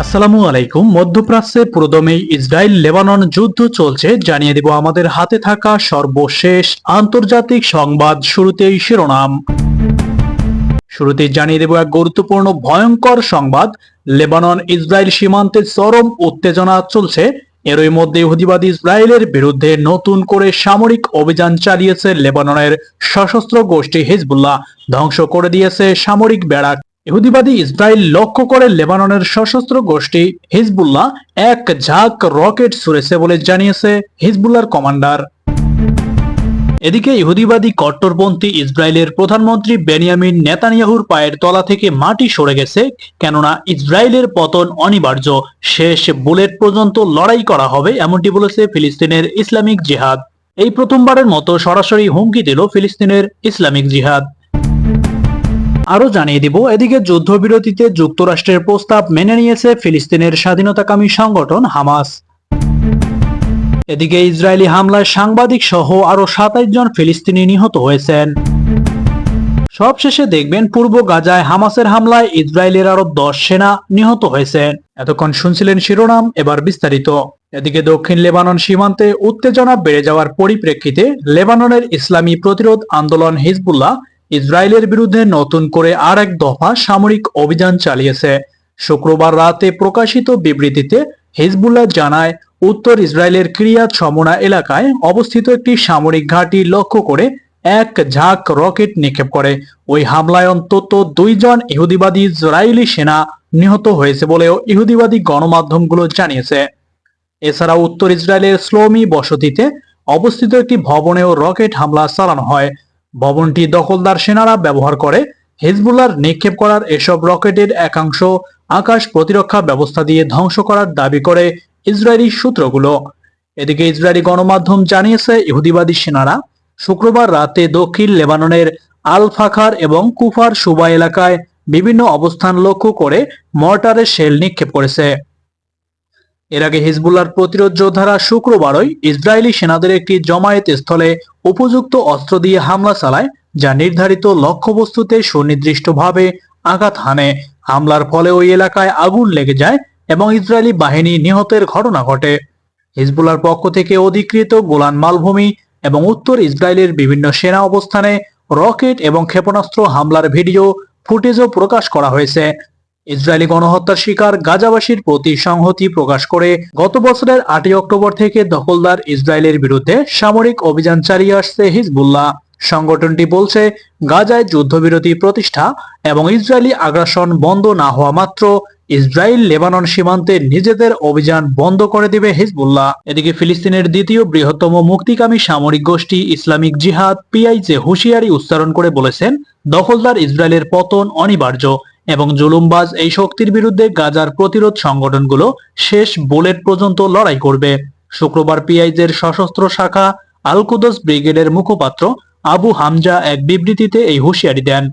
আসসালামু আলাইকুম। মধ্যপ্রাচ্যে পুরোদমে ইসরায়েল লেবানন যুদ্ধ চলছে। জানিয়ে দেব আমাদের হাতে থাকা সর্বশেষ আন্তর্জাতিক সংবাদ শুরুতেই শিরোনাম। শুরুতেই জানিয়ে দেব এক গুরুত্বপূর্ণ, ভয়ঙ্কর সংবাদ। লেবানন ইসরায়েল সীমান্তে চরম উত্তেজনা চলছে। এরই মধ্যে ইহুদিবাদী ইসরায়েলের বিরুদ্ধে নতুন করে সামরিক অভিযান চালিয়েছে লেবাননের সশস্ত্র গোষ্ঠী হিজবুল্লাহ। ধ্বংস করে দিয়েছে সামরিক ব্যারাক। ইহুদিবাদী ইসরায়েল লক্ষ্য করে লেবাননের সশস্ত্র গোষ্ঠী হিজবুল্লাহ এক ঝাঁক রকেট ছুড়েছে বলে জানিয়েছে হিজবুল্লাহর কমান্ডার। এদিকে ইহুদিবাদী কট্টরপন্থী ইসরায়েলের প্রধানমন্ত্রী বেনিয়ামিন নেতানিয়াহুর পায়ের তলা থেকে মাটি সরে গেছে, কেননা ইসরায়েলের পতন অনিবার্য। শেষ বুলেট পর্যন্ত লড়াই করা হবে, এমনটি বলেছে ফিলিস্তিনের ইসলামিক জিহাদ। এই প্রথমবারের মতো সরাসরি হুমকি দিল ফিলিস্তিনের ইসলামিক জিহাদ। আরও জানিয়ে দিব, এদিকে যুদ্ধবিরতিতে যুক্তরাষ্ট্রের প্রস্তাব মেনে নিয়েছে ফিলিস্তিনের স্বাধীনতাকামী সংগঠন হামাস। এদিকে ইসরায়েলি হামলায় সাংবাদিক সহ আরও সাতাইশ জন ফিলিস্তিনি নিহত হয়েছেন। সবশেষে দেখবেন পূর্ব গাজায় হামাসের হামলায় ইসরায়েলের আরও দশ সেনা নিহত হয়েছেন। এতক্ষণ শুনছিলেন শিরোনাম, এবার বিস্তারিত। এদিকে দক্ষিণ লেবানন সীমান্তে উত্তেজনা বেড়ে যাওয়ার পরিপ্রেক্ষিতে লেবাননের ইসলামী প্রতিরোধ আন্দোলন হিজবুল্লাহ ইসরায়েলের বিরুদ্ধে নতুন করে আর এক দফা সামরিক অভিযান চালিয়েছে। শুক্রবার রাতে প্রকাশিত বিবৃতিতে হিজবুল্লাহ জানায়, উত্তর ইসরায়েলের ক্রিয়াত সমনা এলাকায় অবস্থিত একটি সামরিক ঘাঁটি লক্ষ্য করে এক ঝাঁক রকেট নিক্ষেপ করে। ওই হামলায় অন্তত দুইজন ইহুদিবাদী ইসরায়েলি সেনা নিহত হয়েছে বলেও ইহুদিবাদী গণমাধ্যমগুলো জানিয়েছে। এছাড়া উত্তর ইসরায়েলের স্লোমি বসতিতে অবস্থিত একটি ভবনেও রকেট হামলা চালানো হয়। ভবনটি দখলদার সেনারা ব্যবহার করে। হিজবুল্লার নিক্ষেপ করার এসব রকেটের একাংশ আকাশ প্রতিরক্ষা ব্যবস্থা দিয়ে ধ্বংস করার দাবি করে ইসরায়েলি সূত্রগুলো। এদিকে ইসরায়েলি গণমাধ্যম জানিয়েছে, ইহুদিবাদী সেনারা শুক্রবার রাতে দক্ষিণ লেবাননের আল ফাখার এবং কুফার সুবা এলাকায় বিভিন্ন অবস্থান লক্ষ্য করে মর্টারের শেল নিক্ষেপ করেছে। এর আগে হিজবুল্লার প্রতিরোধ যোদ্ধারা শুক্রবারই ইসরায়েলি সেনাদের একটি জমায়েত স্থলে উপযুক্ত অস্ত্র দিয়ে হামলা চালায়, যা নির্ধারিত লক্ষ্যবস্তুতে সুনির্দিষ্টভাবে আঘাত হানে। হামলার ফলে ওই এলাকায় আগুন লেগে যায় এবং ইসরায়েলি বাহিনী নিহতের ঘটনা ঘটে। হিজবুল্লার পক্ষ থেকে অধিকৃত গোলান মালভূমি এবং উত্তর ইসরায়েলের বিভিন্ন সেনা অবস্থানে রকেট এবং ক্ষেপণাস্ত্র হামলার ভিডিও ফুটেজও প্রকাশ করা হয়েছে। ইসরায়েলি গণহত্যার শিকার গাজাবাসীর প্রতি সংহতি প্রকাশ করে গত বছরের আটই অক্টোবর থেকে দখলদার ইসরায়েলের বিরুদ্ধে সামরিক অভিযান চালিয়ে আসছে হিজবুল্লাহ। সংগঠনটি বলছে, গাজায় যুদ্ধবিরতি প্রতিষ্ঠা এবং ইসরায়েলি আগ্রাসন বন্ধ না হওয়া মাত্র ইসরায়েল লেবানন সীমান্তে নিজেদের অভিযান বন্ধ করে দেবে হিজবুল্লাহ। এদিকে ফিলিস্তিনের দ্বিতীয় বৃহত্তম মুক্তিকামী সামরিক গোষ্ঠী ইসলামিক জিহাদ, পিআইজে হুঁশিয়ারি উচ্চারণ করে বলেছেন, দখলদার ইসরায়েলের পতন অনিবার্য। এবং জুলুমবাজ এই শক্তির বিরুদ্ধে গাজার প্রতিরোধ সংগঠনগুলো শেষ বুলেট পর্যন্ত লড়াই করবে। শুক্রবার পিআইজের সশস্ত্র শাখা আলকুদস ব্রিগেডের মুখপাত্র আবু হামজা এক বিবৃতিতে এই হুঁশিয়ারি দেন।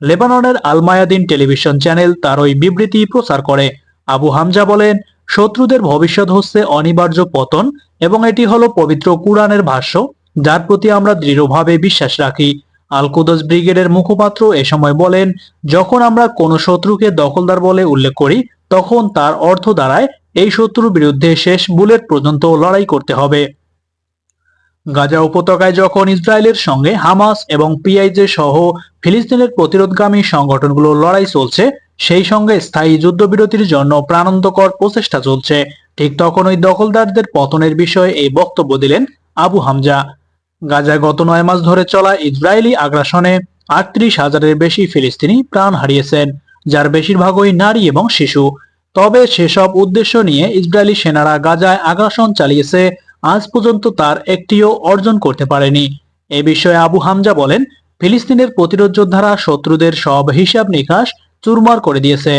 লেবাননের আলমায়াদিন টেলিভিশন চ্যানেল তার ওই বিবৃতি প্রচার করে। আবু হামজা বলেন, শত্রুদের ভবিষ্যৎ হচ্ছে অনিবার্য পতন এবং এটি হলো পবিত্র কুরআনের ভাষ্য, যার প্রতি আমরা দৃঢ়ভাবে বিশ্বাস রাখি। আলকুদস ব্রিগেডের মুখপাত্র এ সময় বলেন, যখন আমরা কোনো শত্রুকে দখলদার বলে উল্লেখ করি, তখন তার অর্থ দাঁড়ায় এই শত্রুর বিরুদ্ধে শেষ বুলেট পর্যন্ত লড়াই করতে হবে। গাজা উপত্যকায় যখন ইসরায়েলের সঙ্গে হামাস এবং পিআইজে সহ ফিলিস্তিনের প্রতিরোধগামী সংগঠনগুলো লড়াই চলছে, সেই সঙ্গে স্থায়ী যুদ্ধবিরতির জন্য প্রাণান্তকর প্রচেষ্টা চলছে। ঠিক তখন ওই দখলদারদের পতনের বিষয়ে এই বক্তব্য দিলেন আবু হামজা। গাজায় গত নয় মাস ধরে চলা ইসরায়েলি আগ্রাসনে আটত্রিশ হাজারের বেশি ফিলিস্তিনি প্রাণ হারিয়েছেন, যার বেশিরভাগই নারী এবং শিশু। তবে সেসব উদ্দেশ্য নিয়ে ইসরায়েলি সেনারা গাজায় আগ্রাসন চালিয়েছে, আজ পর্যন্ত তার একটিও অর্জন করতে পারেনি। এ বিষয়ে আবু হামজা বলেন, ফিলিস্তিনের প্রতিরোধ যোদ্ধারা শত্রুদের সব হিসাব নিকাশ চুরমার করে দিয়েছে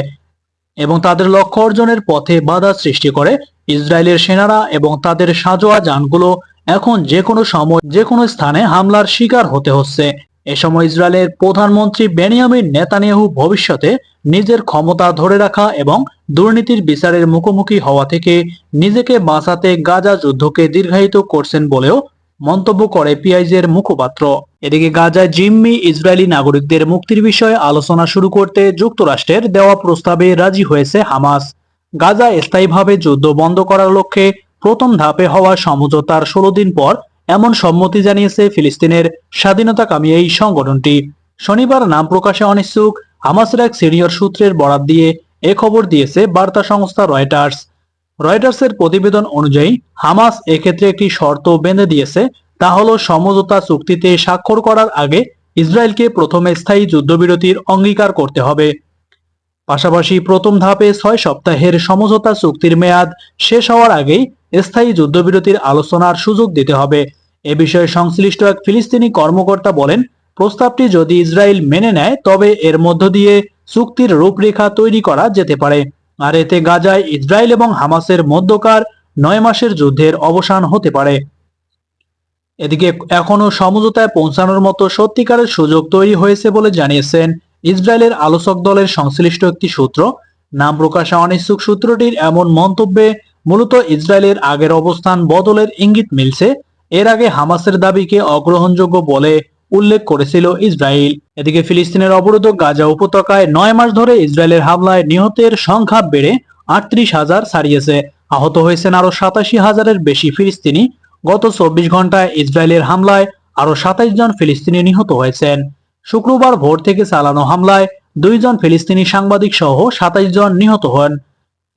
এবং তাদের লক্ষ্য অর্জনের পথে বাধা সৃষ্টি করে। ইসরায়েলের সেনারা এবং তাদের সাজোয়া যানগুলো এখন যে কোনো সময় যে কোনো স্থানে হামলার শিকার হতে হচ্ছে। এ সময় ইসরায়েলের প্রধানমন্ত্রী বেনিয়ামিন নেতানিয়াহু ভবিষ্যতে নিজের ক্ষমতা ধরে রাখা এবং দুর্নীতির বিচারের মুখোমুখি হওয়া থেকে নিজেকে বাঁচাতে গাজা যুদ্ধকে দীর্ঘায়িত করছেন বলেও মন্তব্য করে পিআইজের মুখপাত্র। এদিকে গাজায় জিম্মি ইসরায়েলি নাগরিকদের মুক্তির বিষয়ে আলোচনা শুরু করতে যুক্তরাষ্ট্রের দেওয়া প্রস্তাবে রাজি হয়েছে হামাস। গাজা স্থায়ীভাবে যুদ্ধ বন্ধ করার লক্ষ্যে প্রথম ধাপে হওয়া সমঝোতার ষোলো দিন পর এমন সম্মতি জানিয়েছে ফিলিস্তিনের স্বাধীনতাকামী এই সংগঠনটি। শনিবার নাম প্রকাশে অনিচ্ছুক হামাসের এক সিনিয়র সূত্রের বরাত দিয়ে এ খবর দিয়েছে বার্তা সংস্থা রয়টার্স। রয়টার্সের প্রতিবেদন অনুযায়ী, হামাস এক্ষেত্রে একটি শর্ত বেঁধে দিয়েছে, তা হল সমঝোতা চুক্তিতে স্বাক্ষর করার আগে ইসরায়েলকে প্রথমে স্থায়ী যুদ্ধবিরতির অঙ্গীকার করতে হবে। পাশাপাশি প্রথম ধাপে ছয় সপ্তাহের সমঝোতা চুক্তির মেয়াদ শেষ হওয়ার আগেই স্থায়ী যুদ্ধবিরতির আলোচনার সুযোগ দিতে হবে। এ বিষয়ে সংশ্লিষ্ট এক ফিলিস্তিনি কর্মকর্তা বলেন, প্রস্তাবটি যদি ইসরায়েল মেনে নেয়, তবে এর মধ্য দিয়ে চুক্তির রূপরেখা তৈরি করা যেতে পারে। আর এতে গাজায় ইসরায়েল এবং হামাসের মধ্যকার নয় মাসের যুদ্ধের অবসান হতে পারে। এদিকে এখনও সমঝোতায় পৌঁছানোর মতো সত্যিকারের সুযোগ তৈরি হয়েছে বলে জানিয়েছেন ইসরায়েলের আলোচক দলের সংশ্লিষ্ট একটি সূত্র। নাম প্রকাশে অনিচ্ছুক সূত্রটির এমন মন্তব্যে মূলত ইসরায়েলের আগের অবস্থান বদলের ইঙ্গিত মিলছে। এর আগে হামাসের দাবিকে অগ্রহণযোগ্য বলে উল্লেখ করেছিল ইসরায়েল। এদিকে ফিলিস্তিনের অবরোধ গাজা উপত্যকায় নয় মাস ধরে ইসরায়েলের হামলায় নিহতের সংখ্যা বেড়ে আটত্রিশ হাজার ছাড়িয়েছে। আহত হয়েছেন আরও সাতাশি হাজারের বেশি ফিলিস্তিনি। গত চব্বিশ ঘন্টায় ইসরায়েলের হামলায় আরও সাতাইশ জন ফিলিস্তিনি নিহত হয়েছেন। শুক্রবার ভোর থেকে চালানো হামলায় দুইজন ফিলিস্তিনি সাংবাদিক সহ সাতাইশ জন নিহত হন।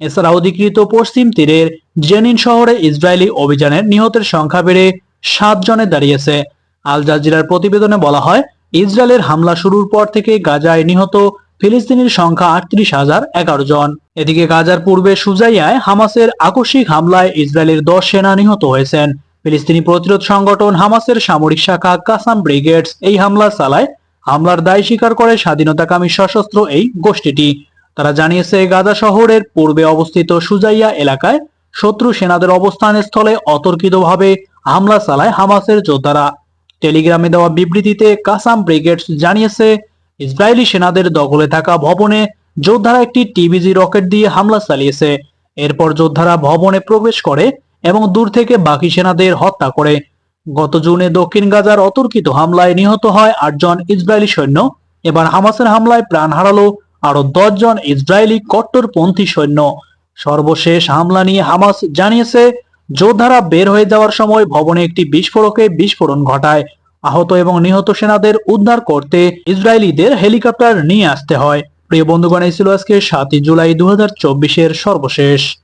এছাড়া অধিকৃত পশ্চিম তীরের জেনিন শহরে ইসরায়েলি অভিযানের নিহতের সংখ্যা বেড়ে সাত জনে দাঁড়িয়েছে। আল জাজিরার প্রতিবেদনে বলা হয়, ইসরায়েলের হামলা শুরুর পর থেকে গাজায় নিহত ফিলিস্তিনির সংখ্যা আটত্রিশ হাজার এগারো জন। এদিকে গাজার পূর্বে সুজাইয়ায় হামাসের আকস্মিক হামলায় ইসরায়েলের দশ সেনা নিহত হয়েছেন। ফিলিস্তিনি প্রতিরোধ সংগঠন হামাসের সামরিক শাখা কাসাম ব্রিগেডস এই হামলা চালায় হামলার দায় স্বীকার করে স্বাধীনতাকামী সশস্ত্র এই গোষ্ঠীটি। তারা জানিয়েছে, গাজা শহরের পূর্বে অবস্থিত সুজাইয়া এলাকায় শত্রু সেনাদের অবস্থান স্থলে অতর্কিতভাবে হামলা চালায় হামাসের যোদ্ধারা। টেলিগ্রামে দেওয়া বিবৃতিতে কাসাম ব্রিগেডস জানিয়েছে, ইসরায়েলি সেনাদের দখলে থাকা ভবনে যোদ্ধারা একটি টিবিজি রকেট দিয়ে হামলা চালিয়েছে। এরপর যোদ্ধারা ভবনে প্রবেশ করে এবং দূর থেকে বাকি সেনাদের হত্যা করে। গত জুনে দক্ষিণ গাজার অতর্কিত হামলায় নিহত হয় আটজন ইসরায়েলি সৈন্য। এবার হামাসের হামলায় প্রাণ হারালো আরও দশজন ইসরায়েলি কট্টরপন্থী সৈন্য। সর্বশেষ হামলা নিয়ে হামাস জানিয়েছে, যোদ্ধারা বের হয়ে যাওয়ার সময় ভবনে একটি বিস্ফোরকে বিস্ফোরণ ঘটায়। আহত এবং নিহত সেনাদের উদ্ধার করতে ইসরায়েলিদের হেলিকপ্টার নিয়ে আসতে হয়। প্রিয় বন্ধুগণ, এই ছিল আজকে সাতই জুলাই দু সর্বশেষ।